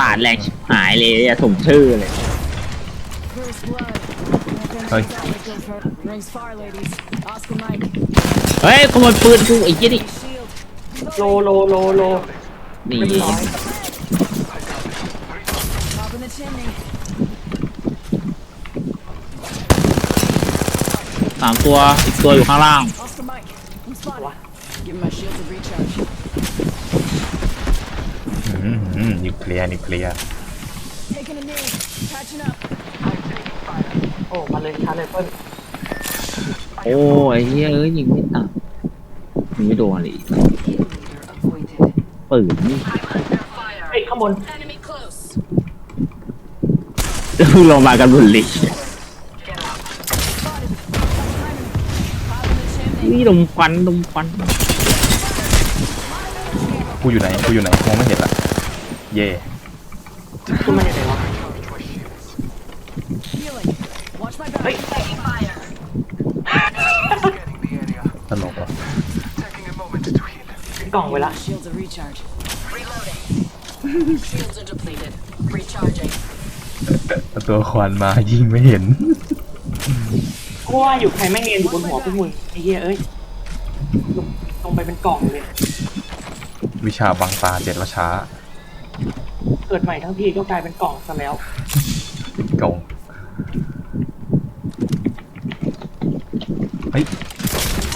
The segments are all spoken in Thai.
ปาดแรงชิบหายเลยอะสมชื่อเลย First blood. Hey. Rings far, ladies. Oscar Mike. เฮ้ยขโมยปืนกูไอ้เหี้ยนี่ Shield. โลโลโลโลนี่เรียบร้อย Top in the chimney. สามตัวอีกตัวอยู่ข้างล่าง Oscar Mike. I'm spotted. Give my shields a recharge. อืมอืม นิวเคลียร์นิวเคลียร์ Taking a knee. Patching up. โอ้ มาเลยชาร์จเลยเปิ้ลโอ้ไอ้เหี้ยเอ้ยยิงไม่ตัดยิงไม่โดนเลยปืนนี่เฮ้ยข้างบน Enemy close. ลงมากันบุลลี่ Spotted. Top in the chimney. นี่ดมควันดมควันกูอยู่ไหนกูอยู่ไหนมองไม่เห็นละ เย่ขึ้นมาอย่างไรวะ Healing. Watch my เฮ้ย back. ตลกเหรอกล่องไว้ละ Shields a recharge. Reloading. Shields are depleted. Recharging. เอาตัวควันมายิงไม่เห็นกูว่าอยู่ใครไม่เนียนอยู่บนหัวพวกมึงไอ้เหี้ยเอ้ยลงลงไปเป็นกล่องเลย วิชาบังตาเจ็ดวช้า เกิดใหม่ทั้งทีก็กลายเป็นกล่องซะแล้วติดกงเฮ้ย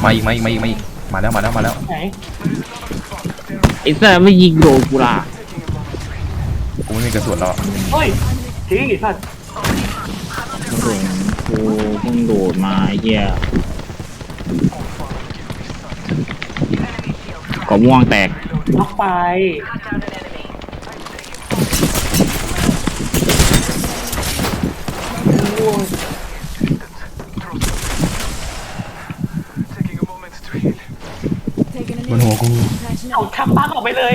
มาอีกมาอีกมาอีกมาอีกมาแล้วมาแล้วมาแล้วไหนไอ้เสือไม่ยิงโดนกูล่ะกูไม่มีกระสุนแล้วอะเฮ้ยทีสัตว์กระสุนกูเพิ่งโดดมาไอ้เหี้ยกอม่วงแตกล็อกไปโอ้ย Taking บนหัว knee. กู Patching เอา up. ชักปักออกไปเลย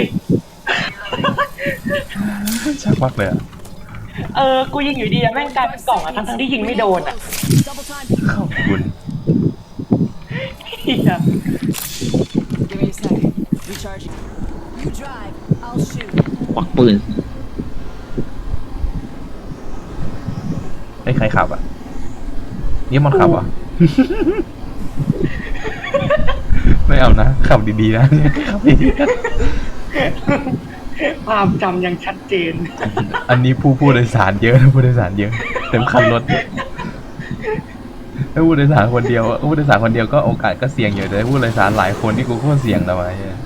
ชักมากเลยอะเออ กูยิงอยู่ดีอะแม่งกลายเป็นกล่องอะทั้งๆที่ยิงไม่โดนอะ Double time. ขอบคุณ เหี้ย Give me a sec. Recharging. You drive. I'll shoot. ควักปืน อ้ยใครขับอะนี่มันขับอะ ไม่เอานะ ขับดีๆนะขับดีๆนะความจำยังชัดเจน อันนี้ผู้ผู้โดยสารเยอะนะผู้โดยสารเยอะเต็มคันรถถ้าผู้โดยสารคนเดียวผู้โดยสารคนเดียวก็โอกาสก็เสี่ยงอยู่แต่ถ้าผู้โดยสารหลายคนนี่กูโคตรเสี่ยงแล้วไอ้เหี้ย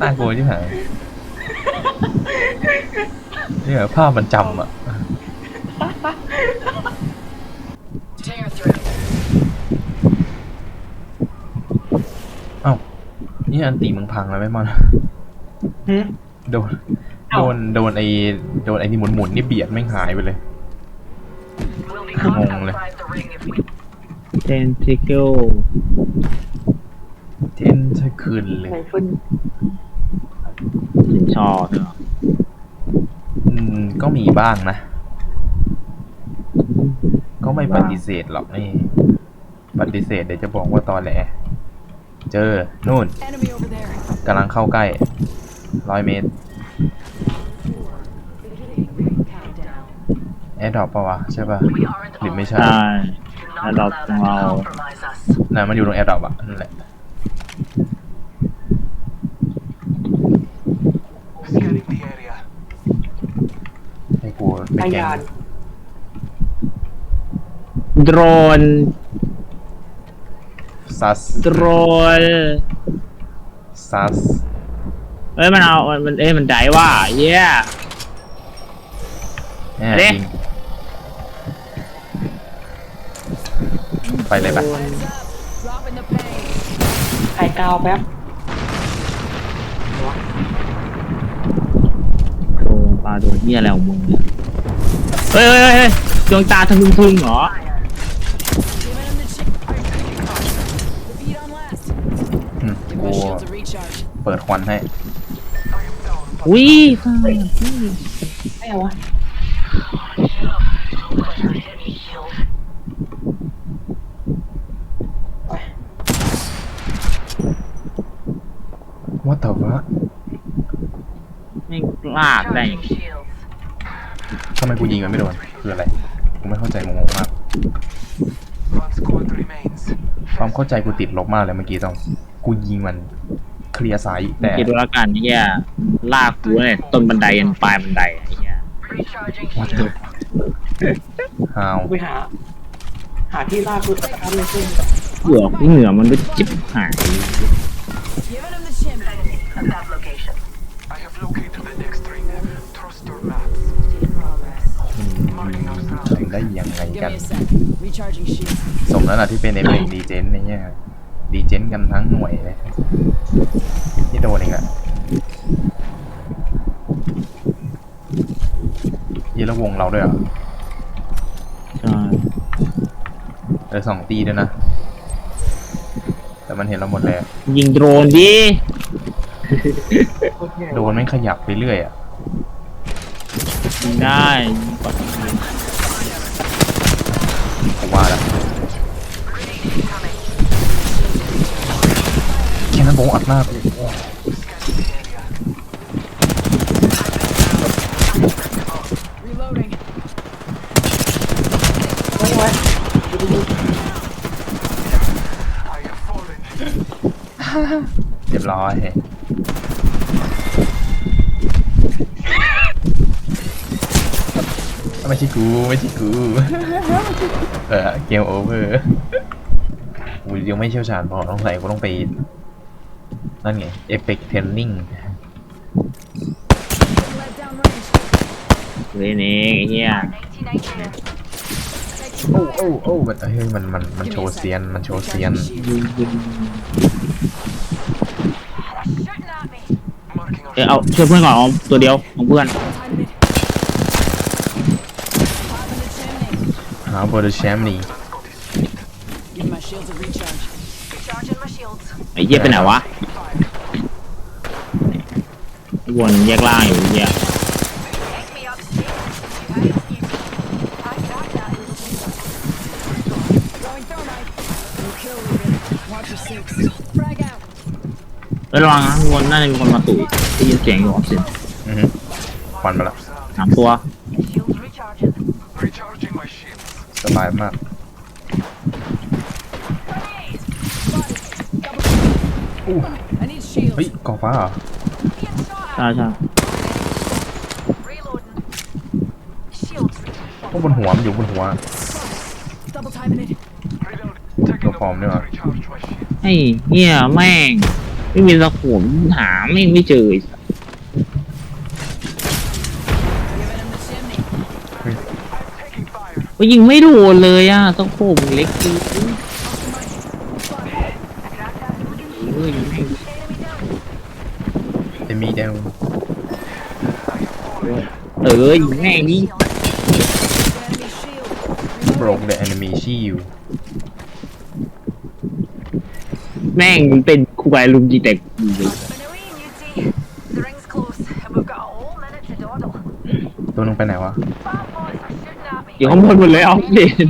น่ากลัวที่ไหนนี่แบบภาพมันจำอะ Tear through. เอ้านี่อันตีมึงพังแล้วไหมมันหืม โดนเอ้าโดนโดนไอ้โดนไอ้นี่หมุนหมุนๆนี่เบียดไม่งหายไปเลยงงเลยเทนทิเกิลเทนจะคืนเลยไรเฟิลถึงชอบเนอะอืม ก็มีบ้างนะก็ ไม่ปฏิเสธหรอกนี่ ปฏิเสธเดี๋ยวจะบอกว่าตอแหล เจอ นู่น Enemy over there. กำลังเข้าใกล้ร้อยเมตร Countdown. แอร์ดรอปปะวะ ใช่ปะหรือไม่ใช่ใช่แล้วเราของเราน่ะมันอยู่ตรงแอร์ดรอปอะนั่นแหละ Scanning the area. ให้กูไปพแกล้ยางน โดรนซัสโดรนซัสเอ้ยมันเอามันเอ้ยมันได้ว่าเย้ แน่เอ๊ะจริงไปเลยปะ Heads up. Dropping the pain. ไข่กาวแป๊บโอ้ปลาโดนเหี้ยอะไรของมึงเนี่ยเฮ้ยเฮ้ยเฮ้ยเฮ้ยดวงตาทะลึงพึงเหรอ เปิดควันให้ อุ้ยฟ้าไม่เอาวะว่าแต่ว่าไม่งลากได้ Shields. ทำไมกูยิงมันไม่โดนคืออะไรกูไม่เข้าใจงงๆมาก One squad remains. ความเข้าใจกูติดลบมากเลยเมื่อกี้ต้องกูยิงมัน เคลียร์ไซส์แต่คิดดูแล้วกันไอ้เหี้ยลากกูเนี่ยต้นบันไดยันปลายบันไดไอ้เหี้ยวัดเดฮาวไปหา หาที่ลากคือสตาร์ทเลยซึ่งเหงื่อเหงื่อมันไปจิ๊บหาย Giving him the chimney. I have located the next ring. Trust your maps. Marking our ทำ surroundings. ได้ยังไง Give กัน me a sec. Recharging shield. สมแล้วล่ะที่เป็นเอฟเฟกต์ดีเจนในเนี้ย ดีเจนกันทั้งหน่วยเลยที่โดนเองอะยี่แล้ววงเราด้วยเหรอใช่เออสองตีด้วยนะ แต่มันเห็นเราหมดเลยอะยิงโดรนดิโคตรแย่โดนไม่งขยับไปเรื่อยอะยิงได้กดผมว่าแล้ว นั้นโบงอัดหน้าไปเลยเรียบร้อยไม่ใช่กูไม่ใช่กูเออเกมโอเวอร์กูยังไม่เชี่ยวชาญพอต้องใส่กูต้องไป นั่นไงเอฟเฟกต์เทนนิ่ง Let down range. เล่นเองไอ้เหี้ยโอ้โอ้โอ้มันเฮ้ยมันมันมันโชว์เซียนมันโชว์เซียน Recharging shield. ยิงยิง Marking our เอ้ยเอาช่วยเพื่อนก่อนเอาตัวเดียวของเพื่อน Time it. Popping the chimney. หาบอร์แชมป์นี่ Give my shields a recharge. ไอ้เหี้ยไปไหนวะ วนแยกล่างอยู่ไอ้เหี้ย Throwing thermite. No kill leader. Watch your six. Frag out. เอ้ยระวังนะวนน่าจะมีคนมาตุ๋ยได้ยินเสียงอยู่ออกสิอือฮึควันมาละสามตัว recharging my shields. สบายมาก I need shields. เฮ้ยกองฟ้าเหรอใช่ใช่พวกบนหัวมันอยู่บนหัว Double timing it. Reload. Taking No problem, a moment yeah. to recharge my shields. ไอ้เหี้ยแม่ง ไม่มีตะขมหาไม่งไม่เจอไอ้สัส Giving him the chimney. Taking fire. ก็ยิงไม่โดนเลยอะตะขมเล็กจริงเฮ้ยแม่ง จะ มีเดวเออยิงแม่งนี่ Enemy shield. โบรกเดอะแอนิเมชิวแม่งเป็นครูบายลุมจีแต่กูเลย The ring's close, and we've got a whole minute to dawdle. ตัวนึงไปไหนวะ Bad boys are shooting at me. อยู่ข้างบนหมดเลยเอาเด่น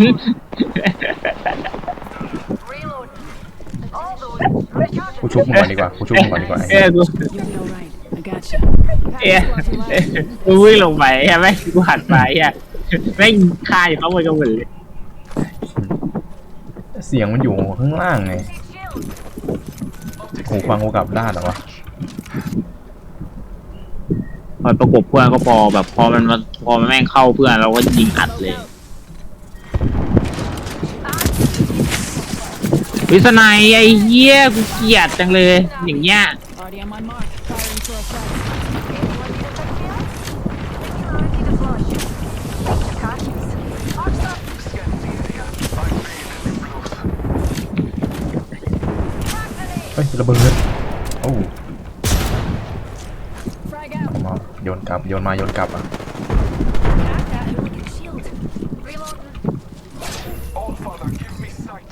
Reload. All those. Recharging. กูชุบมึงก่อนดีกว่ากูชุบมึงก่อนดีกว่าเอ้ยกู You'll be alright. I gotcha. เอ้ยกูวิ่งลงไปใช่ไหมกูหันไปอะแม่งคาอยู่ข้างบนกันหมดเลยเสียงมันอยู่ข้างล่างไง Shield. หูฟังกูกลับด้านเหรอวะพอประกบเพื่อนก็พอแบบพอมันมาพอมันแม่งเข้าเพื่อนเราก็ยิงอัดเลยวิสนัยไอ้เหี้ยกูเกลียดจังเลย อย่างเงี้ย Already on my mark. Firing for a frag. Scanning the area. I'm ready to close. เฮ้ยระเบิดโอ้ Frag out. มาโยนกลับโยนมาโยนกลับอะ Shield. Reloading. All father, give me sight.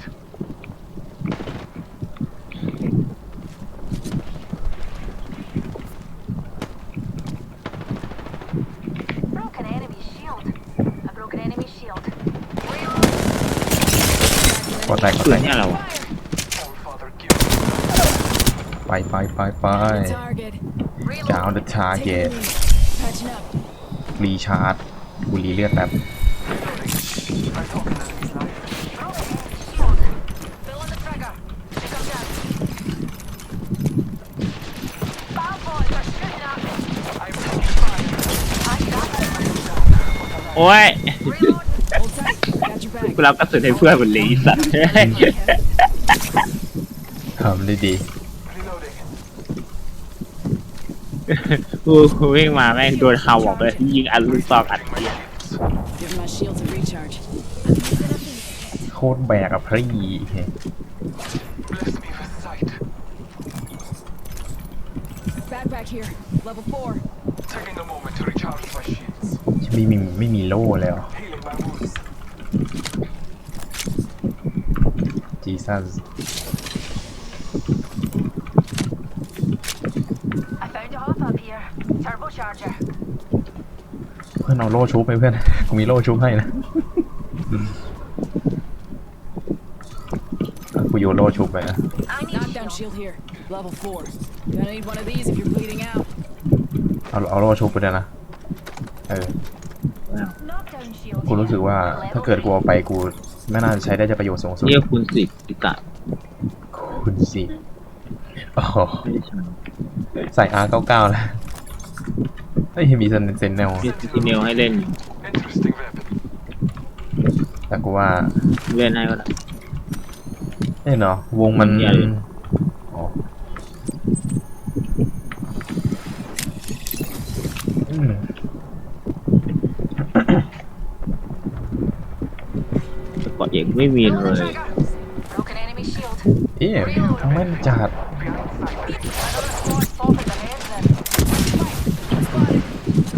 Broken enemy shield. A broken enemy shield. กดแตกกดเกิแตดกเนี่ยอะไรวะ All father, give me ไปไปไปไป Target. down the Take the target lead. Patching up. รีชาร์จกูรีเลือดแป๊บ I talk an enemy's life. Shield. Fill in the trigger. Pick up that. Bad boys are shooting at me. I'm taking fire. I got them. โอ้ย Hold Reloading. tight. Got your back. กูรับกระสุนให้เพื่อนหมดเลยไอ้สัตว์ทำได้ดี Reloading. กูกูวิ่งมาแม่งโดนเขาบอกเลยยิงอันลูกซองอัด My เหี้ย shields. Give my shields a recharge. โคตรแบกอะพรี Bless me with sight. Backpack here. Level four. Taking a moment to recharge my shields. ไม่มีไม่มีโล่เลยเหรอ Healing my wounds. จีซัส I found a hop up here. Turbocharger. เพื่อนเอาโล่ชุบไปเพื่อน กูมีโล่ชุบให้นะ กูโยนโล่ชุบไปนะ I need Knockdown shield. shield here. Level four. Gonna need one of these if you're bleeding out. เอาเอาโล่ชุบไปด้วยนะ เออ Knockdown shield. กูรู้สึกว่าถ้าเกิดกูเอาไปกูไม่น่าจะใช้ได้จะประโยชน์สูงสุดเรียกคุณสิพิกะคุณสิโอ้โหไม่ได้ใช่ใส่ R99 แล้ว เฮ้ยมีเซนเซนแนลมีซีเมลให้เล่น Interesting weapon. แต่กูว่าเล่นให้ก็ได้ เอ้ยเนาะวงมันใหญ่อ๋ออืมสปอร์ตเองไม่มี Fill เล in the ย trigger. Broken enemy shield. เอ๊ะแม่นจัด Another squad popping their heads in.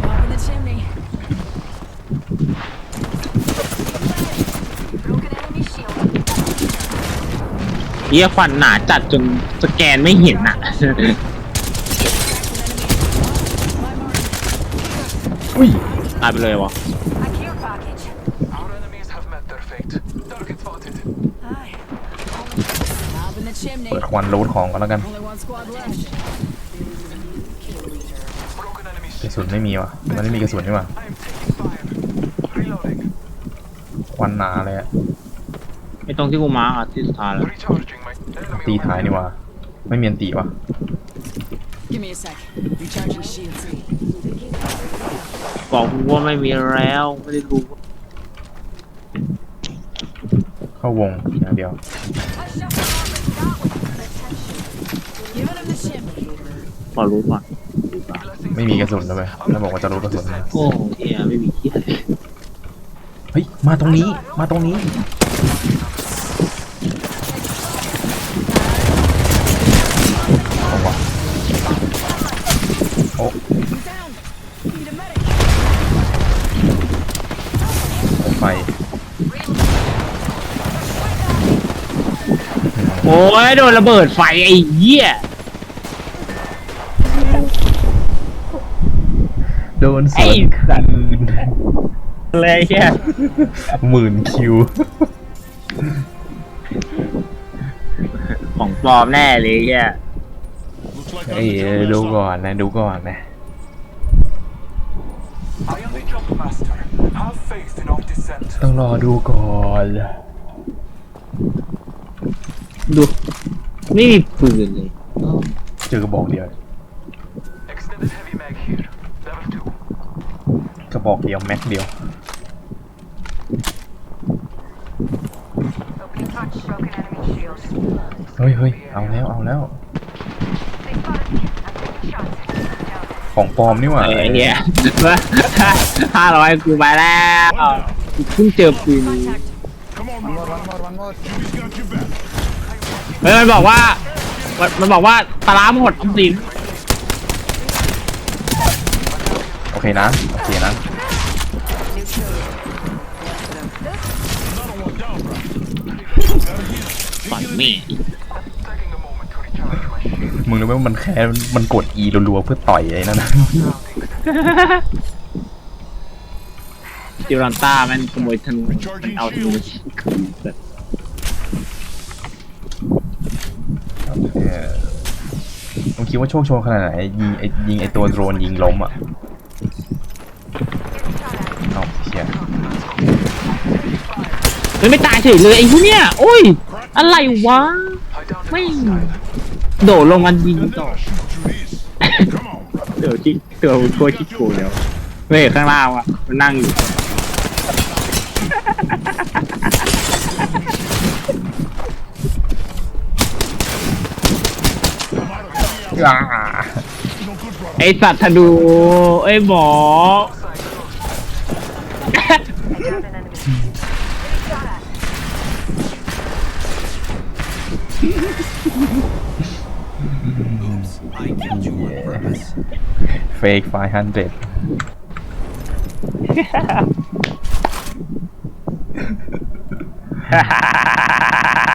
Up in the chimney. Broken enemy shield. เยี่ยควันหนาจัดจนสแกนไม่เห็นอะ อุ้ยตายไปเลยวะ A care package. Our enemies have met their fate. Target spotted. Aye. Up in the chimney. เปิดควันรูดของกันแล้วกัน Only one squad left. Broken enemy กระ shield. สุนไม่มีวะมันไม่มีกระสุนนี่วะ I am taking fire. Reloading. ควันหนาเลยอะไอ้ตรงที่กูมาร์กอะที่สุดท้ายแล้ว Recharging my enemy. ตีท้ายนี่วะไม่มีอันตีวะ Give me a sec. Recharging shields. บอกกูว่าไม่มีแล้ว ไม่ได้ดูเข้าวงอย่างเดียว Giving him the chimney. พอรู้ก่อน Blessings ไม่มีกระสุนเลยแล้วบอกว่าจะรู้กระสุนนะโอ้เฮียไม่มีเฮียเลยเฮ้ย มาตรงนี้ มาตรงนี้ อ้ยโดนระเบิดไฟไอ้เหี้ยโดนสวนคืนเลยเฮียหมื่นคิว ของปลอมแน่เลยเฮียเอ้ยดูก่อนนะ ดูก่อนนะ I am the jump master. Have faith in our descent. ต้องรอดูก่อน ดู ไม่มีปืนเลยเจอกระบอกเดียว Extended heavy mag here. Level 2. กระบอกเดียวแม็กเดียว Opening hatch. Broken enemy shield. เฮ้ยเฮ้ยเอาแล้วเอาแล้ว They spotted me. I'm taking shots. Down. ของปลอมนี่หว่าไอ้เฮียห้าร้อยกูไปแล้วกูเพิ่งเจอปืน Contact. เฮ้ยมันบอกว่ามันมันบอกว่าปลาร้าหมดออมสินโอเคนะ โอเคนะต่อยนี่ Taking a moment to recharge my shield. มึงรู้ไหมว่ามันแค่มันกด E รัวๆเพื่อต่อยไอ้นั่นนะจิรันต้ามันขโมยธนูมันเอาธนูมายิงแบบ เออมึ งคิดว่าโชคโชนขนาดไหนยิงไอ้ยิงไอ้ตัวโดรนยิงล้มอะ Getting shot at. เอาเฮ้ยไม่ตายเฉยเลยไอ้พวกเนี้ยโอ้ย อะไรวะ I downed an Wait. hostile. โดดลงมายิง And ต่อ then I'll shoot you this. Come on, brother. เดี๋ยวที่ตัวตัวที่กูเดี๋ยวเฮ้ยข้างล่างอะมันนั่งอยู่ อ่า No good, brother. ไอสัตว์ธนูไอยหมอ Down an enemy. Getting shot at. เฟกไฟฮันเด็ด